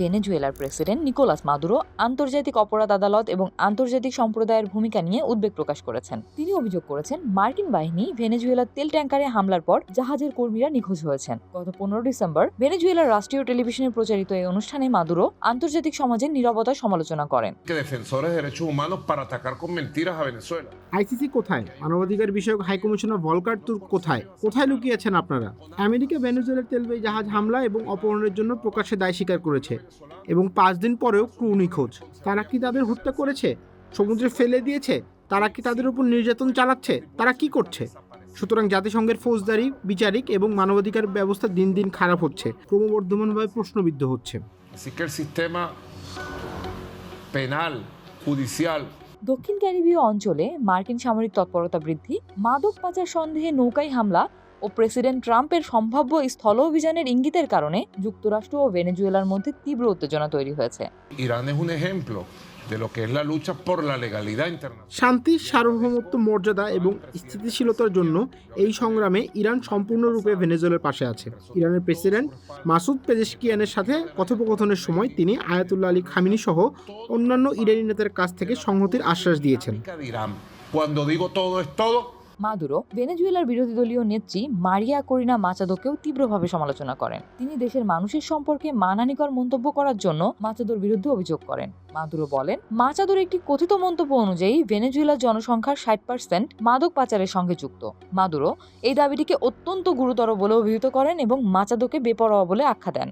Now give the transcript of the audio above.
ভেনেজুয়েলার president Nicolas Maduro আন্তর্জাতিক অপরাধ আদালত এবং আন্তর্জাতিক সম্প্রদায়ের ভূমিকা নিয়ে উদ্বেগ প্রকাশ করেছেন। তিনি অভিযোগ করেছেন, মার্কিন বাহিনী ভেনেজুয়েলার তেল ট্যাঙ্কারে হামলার পর জাহাজের কর্মীরা নিখোঁজ হয়েছেন। গত পনেরো ডিসেম্বর ভেনেজুয়েলার রাষ্ট্রীয় টেলিভিশনে প্রচারিত এই অনুষ্ঠানে মাদুরো আন্তর্জাতিক সমাজের নিরবতার সমালোচনা করেন। আইসিসি কোথায়? মানবাধিকার বিষয়ক হাইকমিশনার ভলকার তুর কোথায়? কোথায় লুকিয়েছেন আপনারা? আমেরিকা, ভেনেজুয়েলার তেলবাহী জাহাজ হামলা এবং অপহরণের জন্য প্রকাশ্যে দায় স্বীকার করেছে এবং পাঁচ দিন পরেও ক্রু নিখোঁজ। তারা কি তাদের হত্যা করেছে? সমুদ্রে ফেলে দিয়েছে? তারা কি তাদের উপর নির্যাতন চালাচ্ছে? তারা কি করছে? সুতরাং জাতিসংঘের ফৌজদারি, বিচারিক এবং মানবাধিকার ব্যবস্থা দিন দিন খারাপ হচ্ছে। ক্রমবর্ধমানভাবে প্রশ্নবিদ্ধ হচ্ছে। দক্ষিণ ক্যারিবীয় অঞ্চলে মার্কিন সামরিক তৎপরতা বৃদ্ধি মাদক পাচার সন্দেহে নৌকাই হামলা ও প্রেসিডেন্ট ট্রাম্পের সম্ভাব্য স্থল অভিযানের ইঙ্গিতের কারণে যুক্তরাষ্ট্র ও ভেনেজুয়েলার মধ্যে তীব্র উত্তেজনা তৈরি হয়েছে. শান্তি সার্বভৌমত্ব মর্যাদা এবং স্থিতিশীলতার জন্য এই সংগ্রামে ইরান সম্পূর্ণরূপে ভেনেজুয়েলার পাশে আছে। ইরানের প্রেসিডেন্ট মাসুদ পেজেশকিয়ানের সাথে কথোপকথনের সময় তিনি আয়াতুল্লাহ আলী খামিনি সহ অন্যান্য ইরানি নেতার কাছ থেকে সংহতির আশ্বাস দিয়েছেন। মাদুরো ভেনেজুয়েলার বিরোধী দলীয় নেত্রী মারিয়া করিনা মাচাদোকেও তীব্রভাবে সমালোচনা করেন। তিনি দেশের মানুষের সম্পর্কে মানানিকর মন্তব্য করার জন্য মাচাদোর বিরুদ্ধে অভিযোগ করেন। মাদুরো বলেন, মাচাদোর একটি কথিত মন্তব্য অনুযায়ী ভেনেজুয়েলার জনসংখ্যার ষাট পার্সেন্ট মাদক পাচারের সঙ্গে যুক্ত। মাদুরো এই দাবিটিকে অত্যন্ত গুরুতর বলে অভিহিত করেন এবং মাচাদোকে বেপরোয়া বলে আখ্যা দেন।